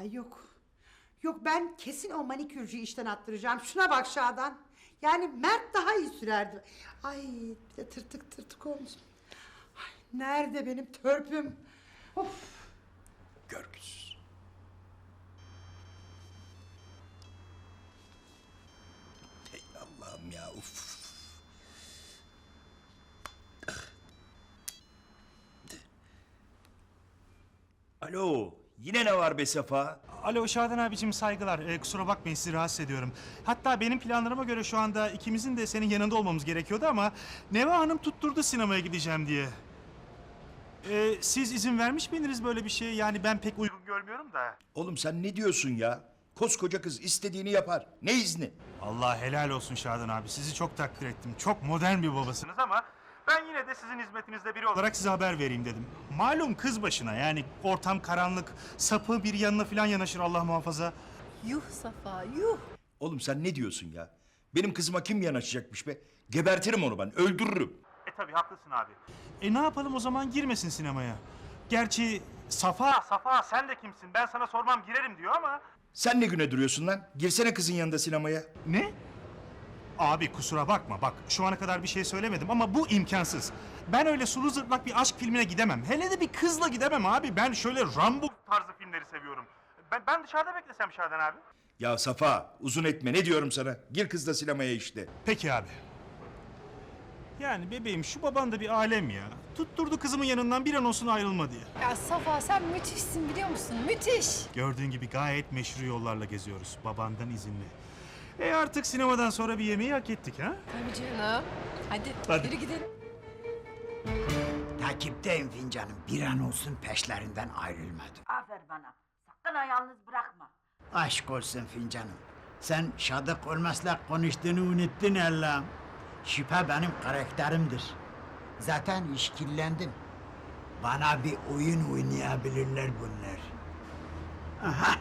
Ay yok. Yok ben kesin o manikürcüyü işten attıracağım. Şuna bak Şadan. Yani Mert daha iyi sürerdi. Ay bir de tırtık tırtık olmuş. Ay, nerede benim törpüm? Of. Görgüsüz. Hey Allah'ım ya uf. Alo, yine ne var be Safa? Alo Şadan abicim saygılar. Ee, kusura bakmayın sizi rahatsız ediyorum. Hatta benim planlarıma göre şu anda ikimizin de senin yanında olmamız gerekiyordu ama Neva Hanım tutturdu sinemaya gideceğim diye. Ee, siz izin vermiş miydiniz böyle bir şeye? Yani ben pek uygun görmüyorum da. Oğlum sen ne diyorsun ya? Koskoca kız istediğini yapar. Ne izni? Allah helal olsun Şadan abi. Sizi çok takdir ettim. Çok modern bir babasınız ama yine de sizin hizmetinizde biri olarak size haber vereyim dedim. Malum kız başına yani ortam karanlık, sapı bir yanına falan yanaşır Allah muhafaza. Yuh Safa yuh. Oğlum sen ne diyorsun ya? Benim kızıma kim yanaşacakmış be? Gebertirim onu ben, öldürürüm. E tabi haklısın abi. E ne yapalım o zaman girmesin sinemaya. Gerçi Safa, Safa sen de kimsin? Ben sana sormam girerim diyor ama... Sen ne güne duruyorsun lan? Girsene kızın yanında sinemaya. Ne? Abi kusura bakma bak şu ana kadar bir şey söylemedim ama bu imkansız. Ben öyle sulu zırtlak bir aşk filmine gidemem. Hele de bir kızla gidemem abi. Ben şöyle Rambo tarzı filmleri seviyorum. Ben, ben dışarıda beklesem Şadan abi. Ya Safa, uzun etme. Ne diyorum sana? Gir kızla sinemaya işte. Peki abi. Yani bebeğim şu baban da bir alem ya. Tutturdu kızımın yanından bir an olsun ayrılma diye. Ya Safa sen müthişsin biliyor musun? Müthiş. Gördüğün gibi gayet meşru yollarla geziyoruz. Babandan izinli. E artık sinemadan sonra bir yemeği hak ettik ha? Tabii canım. Hadi, Hadi. yürü gidelim. Takipteyim fincanım. Bir an olsun peşlerinden ayrılmadım. Aferin bana. Sakın ha yalnız bırakma. Aşk olsun fincanım. Sen Şadık olmasla konuştuğunu unuttun Allah'ım. Şüphe benim karakterimdir. Zaten işkillendim. Bana bir oyun oynayabilirler bunlar. Aha!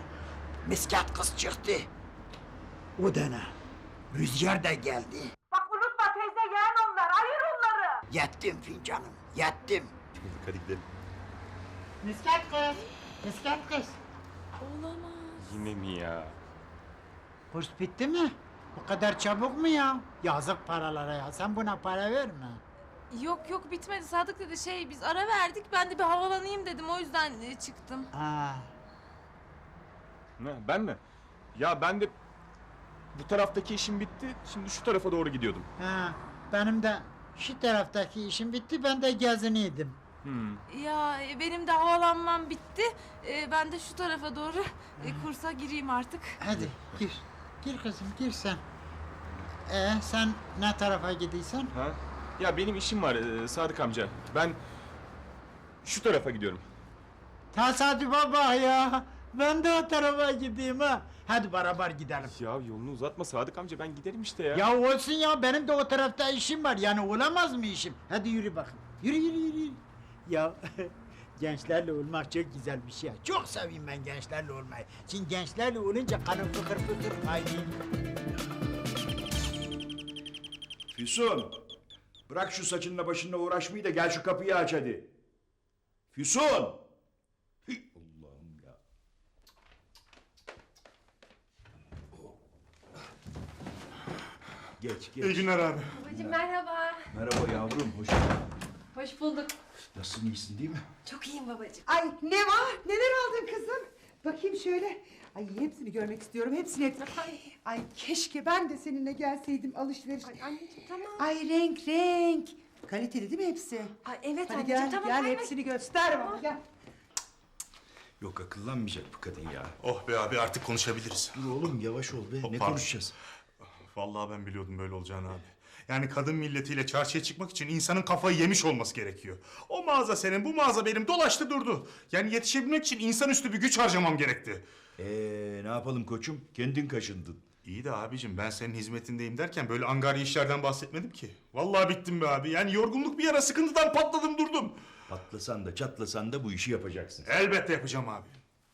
Miskat kız çıktı. O da ne? Rüzgar da geldi. Bak unutma teyze yeğen onlar. Ayır onları. Yettim fincanım, yettim. Hadi gidelim. Miskat kız, miskat kız. Olamaz. Yine mi ya? Kurs bitti mi? Bu kadar çabuk mu ya? Yazık paralara ya. Sen buna para verme. Yok yok bitmedi Sadık dedi şey biz ara verdik ben de bir havalanayım dedim o yüzden e, çıktım. Ha. Ne, ben mi? Ya ben de bu taraftaki işim bitti. Şimdi şu tarafa doğru gidiyordum. Ha. Benim de şu taraftaki işim bitti. Ben de geziniydim. Hmm. Ya e, benim de havalanmam bitti E, ben de şu tarafa doğru e, kursa gireyim artık. Hadi gir. Gir kızım gir sen. Ee sen ne tarafa gidiyorsun? Ha? Ya benim işim var e, Sadık amca. Ben şu tarafa gidiyorum. Tesadüfe bak ya. Ben de o tarafa gideyim ha. Hadi beraber gidelim. Ya yolunu uzatma Sadık amca ben giderim işte ya. Ya olsun ya benim de o tarafta işim var yani olamaz mı işim? Hadi yürü bakın. Yürü yürü yürü. Ya gençlerle olmak çok güzel bir şey. Çok seveyim ben gençlerle olmayı. Şimdi gençlerle olunca kanım fıkır fıkır kaynıyor. Füsun, bırak şu saçınla başınla uğraşmayı da gel şu kapıyı aç hadi. Füsun! Hıy, Allah'ım ya. Geç, geç. İyi günler abi. Babacığım merhaba. Merhaba yavrum, hoş geldin. Hoş bulduk. Nasılsın, iyisin değil mi? Çok iyiyim babacığım. Ay ne var? Neler aldın kızım? Bakayım şöyle. Ay hepsini görmek istiyorum. Hepsini hepsini. Ay keşke ben de seninle gelseydim alışveriş. Ay anneciğim tamam. Ay renk renk. Kaliteli değil mi hepsi? Ay evet Hadi anneciğim gel tamam. gel bay. hepsini göster bana gel. Yok akıllanmayacak bu kadın ya. Oh be abi artık konuşabiliriz. Dur oğlum yavaş ol be, ne Pardon. konuşacağız? Vallahi ben biliyordum böyle olacağını abi. Yani kadın milletiyle çarşıya çıkmak için insanın kafayı yemiş olması gerekiyor. O mağaza senin, bu mağaza benim dolaştı durdu. Yani yetişebilmek için insanüstü bir güç harcamam gerekti. Ee, ne yapalım koçum? Kendin kaşındın. İyi de abicim ben senin hizmetindeyim derken böyle angarya işlerden bahsetmedim ki. Vallahi bittim be abi. Yani yorgunluk bir ara sıkıntıdan patladım durdum. Patlasan da çatlasan da bu işi yapacaksın. Elbette yapacağım abi.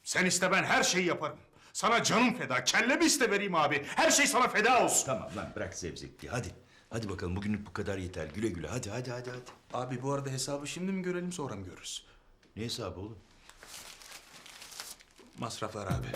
Sen iste ben her şeyi yaparım. Sana canım feda, kellemi iste vereyim abi. Her şey sana feda olsun. Tamam lan bırak zevzekliği hadi. Hadi bakalım bugünlük bu kadar yeter. Güle güle hadi hadi hadi hadi. Abi bu arada hesabı şimdi mi görelim sonra mı görürüz? Ne hesabı oğlum? Masraflar abi.